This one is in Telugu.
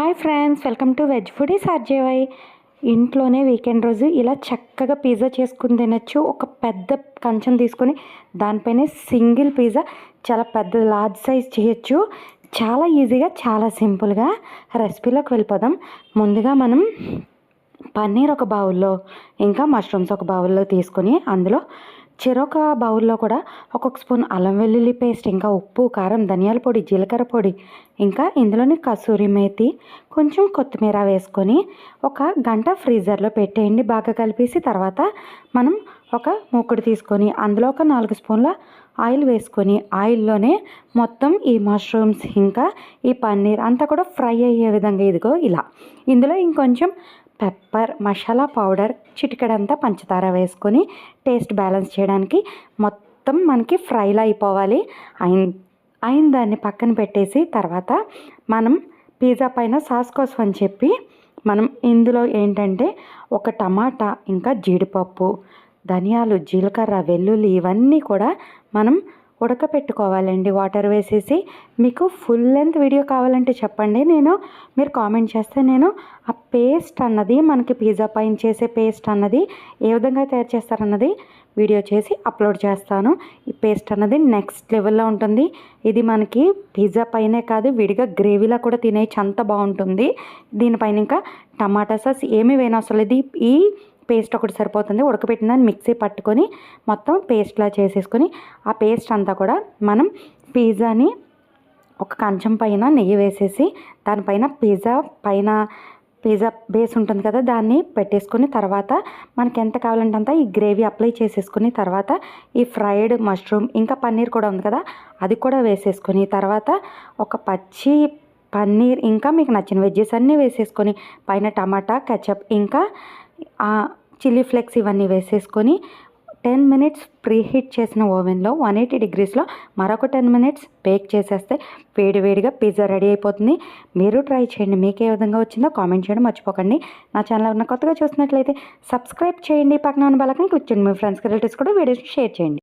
Hi friends welcome to veg food is RJY. ఇంట్లోనే వీకెండ్ రోజు ఇలా చక్కగా పిజ్జా చేసుకుని తినచ్చు. ఒక పెద్ద కంచం తీసుకొని దానిపైన సింగిల్ పిజ్జా చాలా పెద్ద లార్జ్ సైజ్ చేయొచ్చు. చాలా ఈజీగా చాలా సింపుల్గా రెసిపీలోకి వెళ్ళిపోదాం. ముందుగా మనం పన్నీర్ ఒక బౌల్లో ఇంకా మష్రూమ్స్ ఒక బౌల్లో తీసుకొని అందులో చెరొక బౌల్లో కూడా ఒక్కొక్క స్పూన్ అల్లం వెల్లుల్లి పేస్ట్ ఇంకా ఉప్పు కారం ధనియాల పొడి జీలకర్ర పొడి ఇంకా ఇందులోని కసూరి మేతి కొంచెం కొత్తిమీర వేసుకొని ఒక గంట ఫ్రీజర్లో పెట్టేయండి. బాగా కలిపేసి తర్వాత మనం ఒక మూకుడు తీసుకొని అందులో ఒక నాలుగు స్పూన్ల ఆయిల్ వేసుకొని ఆయిల్లోనే మొత్తం ఈ మష్రూమ్స్ ఇంకా ఈ పన్నీర్ అంతా కూడా ఫ్రై అయ్యే విధంగా ఇదిగో ఇలా. ఇందులో ఇంకొంచెం పెప్పర్ మసాలా పౌడర్ చిటికడంతా పంచదార వేసుకొని టేస్ట్ బ్యాలెన్స్ చేయడానికి మొత్తం మనకి ఫ్రైలా అయిపోవాలి. అయిన అయిన దాన్ని పక్కన పెట్టేసి తర్వాత మనం పిజ్జా పైన సాస్ కోసం అని చెప్పి మనం ఇందులో ఏంటంటే ఒక టమాటా ఇంకా జీడిపప్పు ధనియాలు జీలకర్ర వెల్లుల్లి ఇవన్నీ కూడా మనం ఉడకపెట్టుకోవాలండి వాటర్ వేసేసి. మీకు ఫుల్ లెంత్ వీడియో కావాలంటే చెప్పండి. నేను మీరు కామెంట్ చేస్తే నేను ఆ పేస్ట్ అన్నది మనకి పిజ్జా పైన చేసే పేస్ట్ అన్నది ఏ విధంగా తయారు చేస్తారన్నది వీడియో చేసి అప్లోడ్ చేస్తాను. ఈ పేస్ట్ అన్నది నెక్స్ట్ లెవెల్లో ఉంటుంది. ఇది మనకి పిజ్జా పైనే కాదు విడిగా గ్రేవీలా కూడా తినేయచ్చు. అంత బాగుంటుంది. దీనిపైన ఇంకా టమాటా సాస్ ఏమీ వేయనవసరం లేదు. ఈ పేస్ట్ ఒకటి సరిపోతుంది. ఉడకబెట్టిన దాన్ని మిక్సీ పట్టుకొని మొత్తం పేస్ట్లా చేసేసుకొని ఆ పేస్ట్ అంతా కూడా మనం పిజ్జాని ఒక కంచం పైన నెయ్యి వేసేసి దానిపైన పిజ్జా పైన పిజ్జా బేస్ ఉంటుంది కదా దాన్ని పెట్టేసుకొని తర్వాత మనకి ఎంత కావాలంటే అంత ఈ గ్రేవీ అప్లై చేసేసుకుని తర్వాత ఈ ఫ్రైడ్ మష్రూమ్ ఇంకా పన్నీర్ కూడా ఉంది కదా అది కూడా వేసేసుకొని తర్వాత ఒక పచ్చి పన్నీర్ ఇంకా మీకు నచ్చిన వెజ్జెస్ అన్నీ వేసేసుకొని పైన టమాటా కెచప్ ఇంకా చిల్లీ ఫ్లెక్స్ ఇవన్నీ వేసేసుకొని టెన్ మినిట్స్ ప్రీ హీట్ చేసిన ఓవెన్లో వన్ ఎయిటీ డిగ్రీస్లో మరొక టెన్ మినిట్స్ బేక్ చేసేస్తే వేడి వేడిగా పిజ్జా రెడీ అయిపోతుంది. మీరు ట్రై చేయండి. మీకు ఏ విధంగా వచ్చిందో కామెంట్ చేయడం మర్చిపోకండి. నా ఛానల్ ఉన్న కొత్తగా చూసినట్లయితే సబ్స్క్రైబ్ చేయండి. పక్కన ఉన్న బలకం క్లిక్ చేయండి. మీ ఫ్రెండ్స్కి రిలేటివ్స్ కూడా వీడియోస్ షేర్ చేయండి.